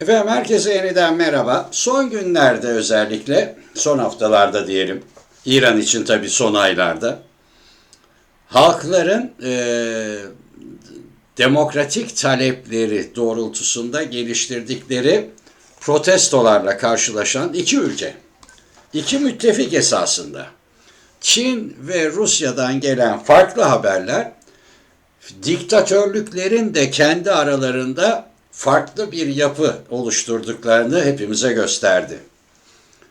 Efendim herkese yeniden merhaba. Son günlerde özellikle, son haftalarda diyelim, İran için tabii son aylarda, halkların eee, demokratik talepleri doğrultusunda geliştirdikleri protestolarla karşılaşan iki ülke, iki müttefik esasında, Çin ve Rusya'dan gelen farklı haberler, diktatörlüklerin de kendi aralarında farklı bir yapı oluşturduklarını hepimize gösterdi.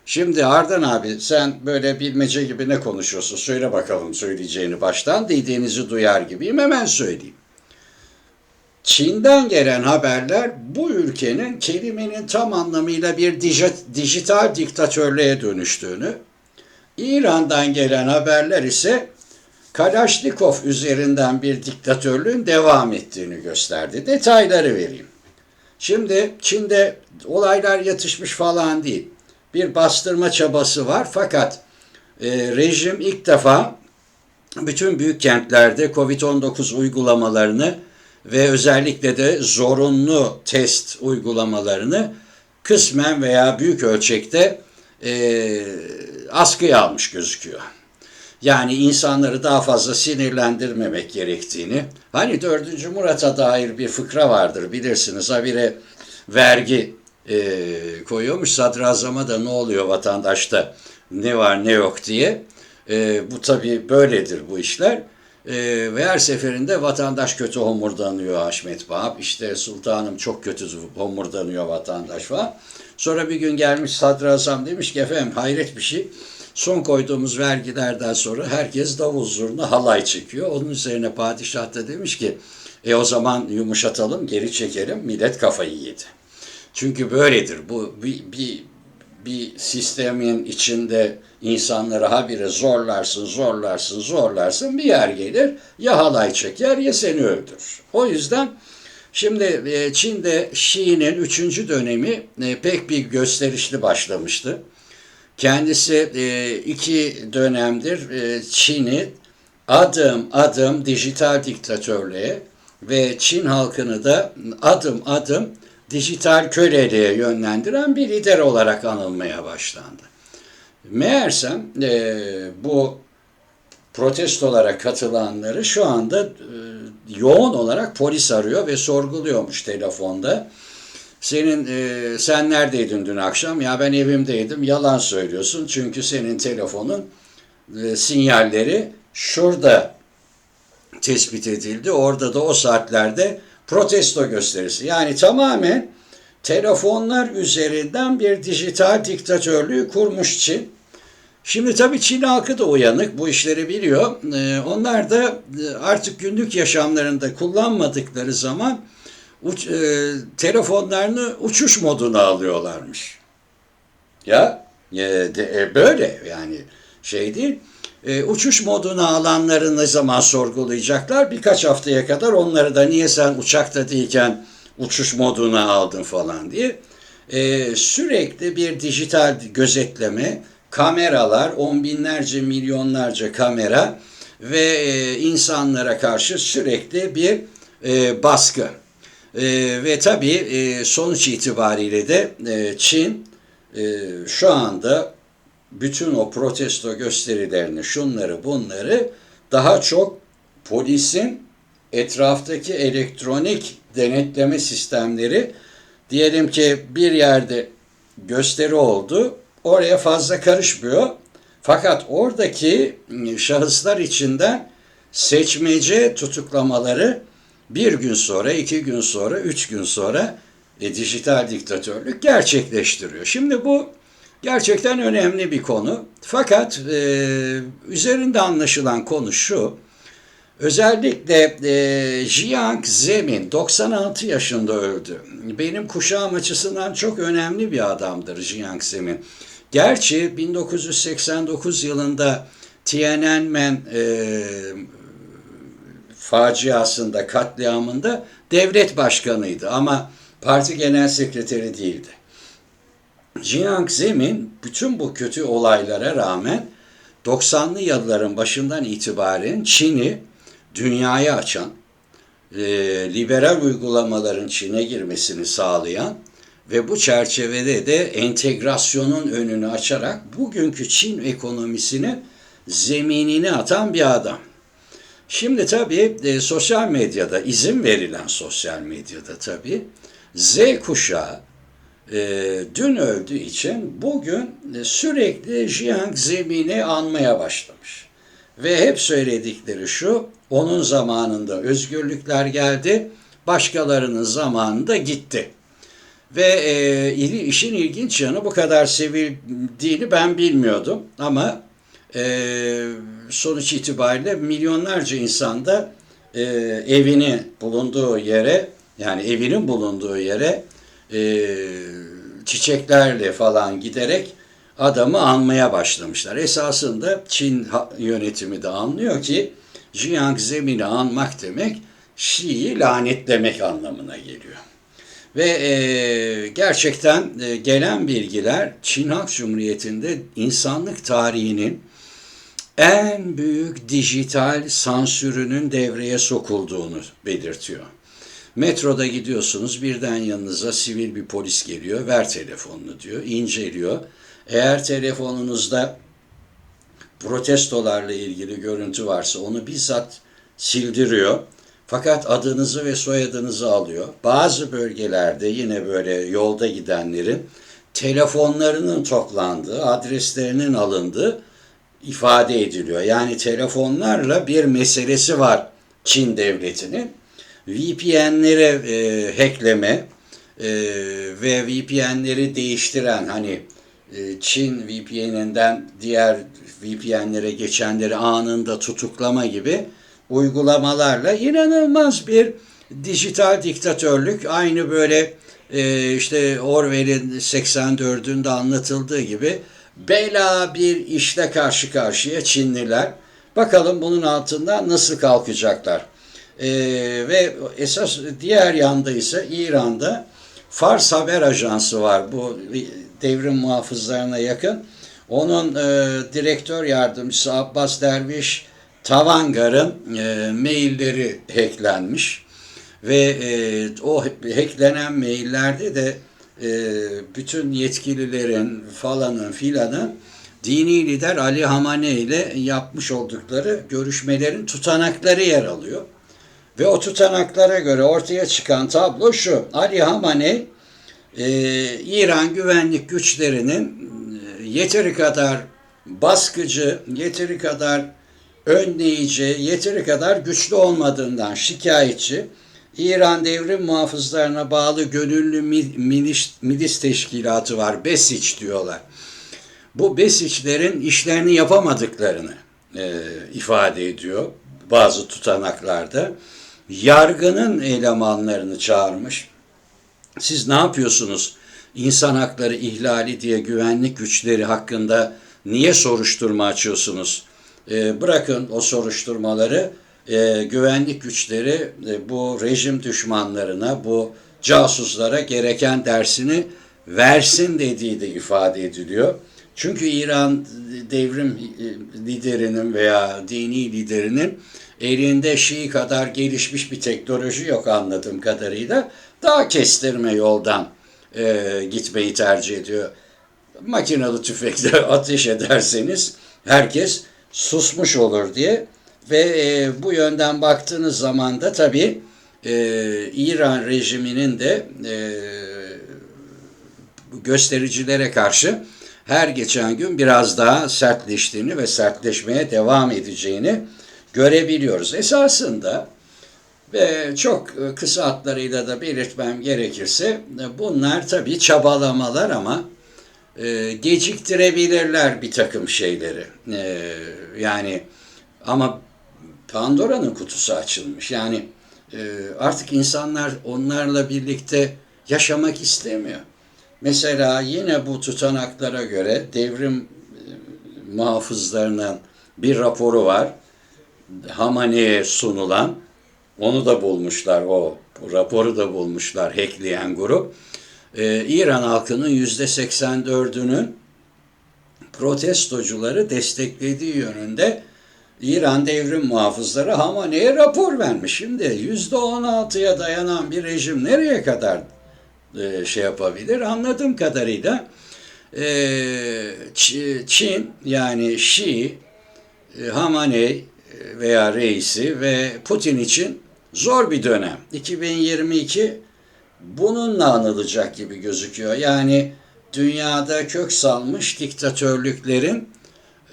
Şimdi Ardan abi sen böyle bilmece gibi ne konuşuyorsun? Söyle bakalım söyleyeceğini baştan dediğinizi duyar gibiyim hemen söyleyeyim. Çin'den gelen haberler bu ülkenin kelimenin tam anlamıyla bir dij- dijital diktatörlüğe dönüştüğünü, İran'dan gelen haberler ise Kalaşnikov üzerinden bir diktatörlüğün devam ettiğini gösterdi. Detayları vereyim. Şimdi Çin'de olaylar yatışmış falan değil. Bir bastırma çabası var fakat e, rejim ilk defa bütün büyük kentlerde Covid-19 uygulamalarını ve özellikle de zorunlu test uygulamalarını kısmen veya büyük ölçekte e, askıya almış gözüküyor. Yani insanları daha fazla sinirlendirmemek gerektiğini. Hani 4. Murat'a dair bir fıkra vardır bilirsiniz. Habire vergi e, koyuyormuş. Sadrazama da ne oluyor vatandaşta ne var ne yok diye. E, bu tabii böyledir bu işler. E, ve her seferinde vatandaş kötü homurdanıyor Haşmet Vahap. İşte sultanım çok kötü homurdanıyor vatandaş falan. Sonra bir gün gelmiş sadrazam demiş ki efendim hayret bir şey. Son koyduğumuz vergilerden sonra herkes davul zurna halay çekiyor. Onun üzerine padişah da demiş ki e o zaman yumuşatalım geri çekelim millet kafayı yedi. Çünkü böyledir bu bir, bir, bir sistemin içinde insanları habire zorlarsın zorlarsın zorlarsın bir yer gelir ya halay çeker ya seni öldürür. O yüzden Şimdi e, Çin'de Şii'nin üçüncü dönemi e, pek bir gösterişli başlamıştı. Kendisi e, iki dönemdir e, Çin'i adım adım dijital diktatörlüğe ve Çin halkını da adım adım dijital köleliğe yönlendiren bir lider olarak anılmaya başlandı. Meğersem e, bu protestolara katılanları şu anda e, yoğun olarak polis arıyor ve sorguluyormuş telefonda. Senin e, sen neredeydin dün akşam? Ya ben evimdeydim. Yalan söylüyorsun. Çünkü senin telefonun e, sinyalleri şurada tespit edildi. Orada da o saatlerde protesto gösterisi. Yani tamamen telefonlar üzerinden bir dijital diktatörlüğü kurmuş Çin. Şimdi tabii Çin halkı da uyanık, bu işleri biliyor. Ee, onlar da e, artık günlük yaşamlarında kullanmadıkları zaman uç, e, telefonlarını uçuş moduna alıyorlarmış. Ya e, de, e, böyle yani şey değil. E, uçuş moduna alanları ne zaman sorgulayacaklar? Birkaç haftaya kadar onları da niye sen uçakta değilken uçuş moduna aldın falan diye. E, sürekli bir dijital gözetleme, kameralar, on binlerce, milyonlarca kamera ve e, insanlara karşı sürekli bir e, baskı. E, ve tabii e, sonuç itibariyle de e, Çin e, şu anda bütün o protesto gösterilerini, şunları bunları daha çok polisin etraftaki elektronik denetleme sistemleri diyelim ki bir yerde gösteri oldu, oraya fazla karışmıyor. Fakat oradaki şahıslar içinden seçmece tutuklamaları bir gün sonra, iki gün sonra, üç gün sonra e, dijital diktatörlük gerçekleştiriyor. Şimdi bu gerçekten önemli bir konu. Fakat e, üzerinde anlaşılan konu şu. Özellikle e, Jiang Zemin 96 yaşında öldü. Benim kuşağım açısından çok önemli bir adamdır Jiang Zemin. Gerçi 1989 yılında Tiananmen e, faciasında, katliamında devlet başkanıydı ama parti genel sekreteri değildi. Jiang Zemin bütün bu kötü olaylara rağmen 90'lı yılların başından itibaren Çin'i dünyaya açan, e, liberal uygulamaların Çin'e girmesini sağlayan ve bu çerçevede de entegrasyonun önünü açarak bugünkü Çin ekonomisinin zeminini atan bir adam. Şimdi tabii e, sosyal medyada, izin verilen sosyal medyada tabii Z kuşağı e, dün öldüğü için bugün e, sürekli Jiang Zemin'i anmaya başlamış. Ve hep söyledikleri şu, onun zamanında özgürlükler geldi, başkalarının zamanında gitti. Ve e, işin ilginç yanı bu kadar sevildiğini ben bilmiyordum. Ama e, sonuç itibariyle milyonlarca insan da e, evini bulunduğu yere yani evinin bulunduğu yere e, çiçeklerle falan giderek adamı anmaya başlamışlar. Esasında Çin yönetimi de anlıyor ki Jiang Zemin'i anmak demek Şii'yi lanetlemek anlamına geliyor. Ve e, gerçekten e, gelen bilgiler Çin Halk Cumhuriyeti'nde insanlık tarihinin en büyük dijital sansürünün devreye sokulduğunu belirtiyor. Metroda gidiyorsunuz birden yanınıza sivil bir polis geliyor ver telefonunu diyor inceliyor. Eğer telefonunuzda protestolarla ilgili görüntü varsa onu bizzat sildiriyor. Fakat adınızı ve soyadınızı alıyor. Bazı bölgelerde yine böyle yolda gidenlerin telefonlarının toplandığı, adreslerinin alındığı ifade ediliyor. Yani telefonlarla bir meselesi var Çin devletinin. VPN'lere e, hackleme e, ve VPN'leri değiştiren hani e, Çin VPN'inden diğer VPN'lere geçenleri anında tutuklama gibi uygulamalarla inanılmaz bir dijital diktatörlük aynı böyle e, işte Orwell'in 84'ünde anlatıldığı gibi bela bir işle karşı karşıya Çinliler. Bakalım bunun altından nasıl kalkacaklar. E, ve esas diğer yanda ise İran'da Fars Haber Ajansı var. Bu devrim muhafızlarına yakın. Onun e, direktör yardımcısı Abbas Derviş Tavangar'ın e, mailleri hacklenmiş ve e, o hacklenen maillerde de e, bütün yetkililerin falanın filanın dini lider Ali Hamane ile yapmış oldukları görüşmelerin tutanakları yer alıyor. Ve o tutanaklara göre ortaya çıkan tablo şu. Ali Hamane e, İran güvenlik güçlerinin e, yeteri kadar baskıcı, yeteri kadar önleyici, yeteri kadar güçlü olmadığından şikayetçi. İran devrim muhafızlarına bağlı gönüllü mi- milis, milis teşkilatı var. Besiç diyorlar. Bu Besiçlerin işlerini yapamadıklarını e, ifade ediyor bazı tutanaklarda. Yargının elemanlarını çağırmış. Siz ne yapıyorsunuz? İnsan hakları ihlali diye güvenlik güçleri hakkında niye soruşturma açıyorsunuz? E, bırakın o soruşturmaları. E, güvenlik güçleri e, bu rejim düşmanlarına, bu casuslara gereken dersini versin dediği de ifade ediliyor. Çünkü İran devrim e, liderinin veya dini liderinin elinde Şii kadar gelişmiş bir teknoloji yok anladığım kadarıyla. Daha kestirme yoldan e, gitmeyi tercih ediyor. Makinalı tüfekle ateş ederseniz herkes susmuş olur diye ve e, bu yönden baktığınız zaman da tabii e, İran rejiminin de e, göstericilere karşı her geçen gün biraz daha sertleştiğini ve sertleşmeye devam edeceğini görebiliyoruz. Esasında ve çok e, kısa hatlarıyla da belirtmem gerekirse e, bunlar tabii çabalamalar ama e, geciktirebilirler bir takım şeyleri. E, yani ama Pandora'nın kutusu açılmış. Yani e, artık insanlar onlarla birlikte yaşamak istemiyor. Mesela yine bu tutanaklara göre devrim e, muhafızlarının bir raporu var. Hamane'ye sunulan. Onu da bulmuşlar o raporu da bulmuşlar hackleyen grup. Ee, İran halkının yüzde 84'ünün protestocuları desteklediği yönünde İran devrim muhafızları Hamane'ye rapor vermiş. Şimdi yüzde 16'ya dayanan bir rejim nereye kadar e, şey yapabilir. Anladığım kadarıyla e, Çin yani Şii, e, Hamaney veya reisi ve Putin için zor bir dönem. 2022 bununla anılacak gibi gözüküyor. Yani dünyada kök salmış diktatörlüklerin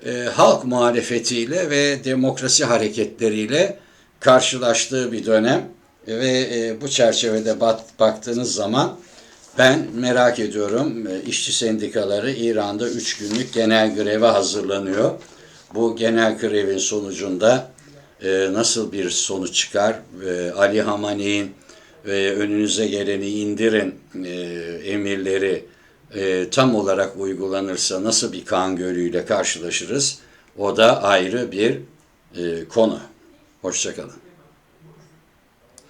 e, halk muhalefetiyle ve demokrasi hareketleriyle karşılaştığı bir dönem ve e, bu çerçevede bat, baktığınız zaman ben merak ediyorum e, işçi sendikaları İran'da 3 günlük genel greve hazırlanıyor. Bu genel grevin sonucunda e, nasıl bir sonuç çıkar? E, Ali Hamaney'in e, önünüze geleni indirin e, emirleri e, tam olarak uygulanırsa nasıl bir kan gölüyle karşılaşırız? O da ayrı bir e, konu. Hoşçakalın.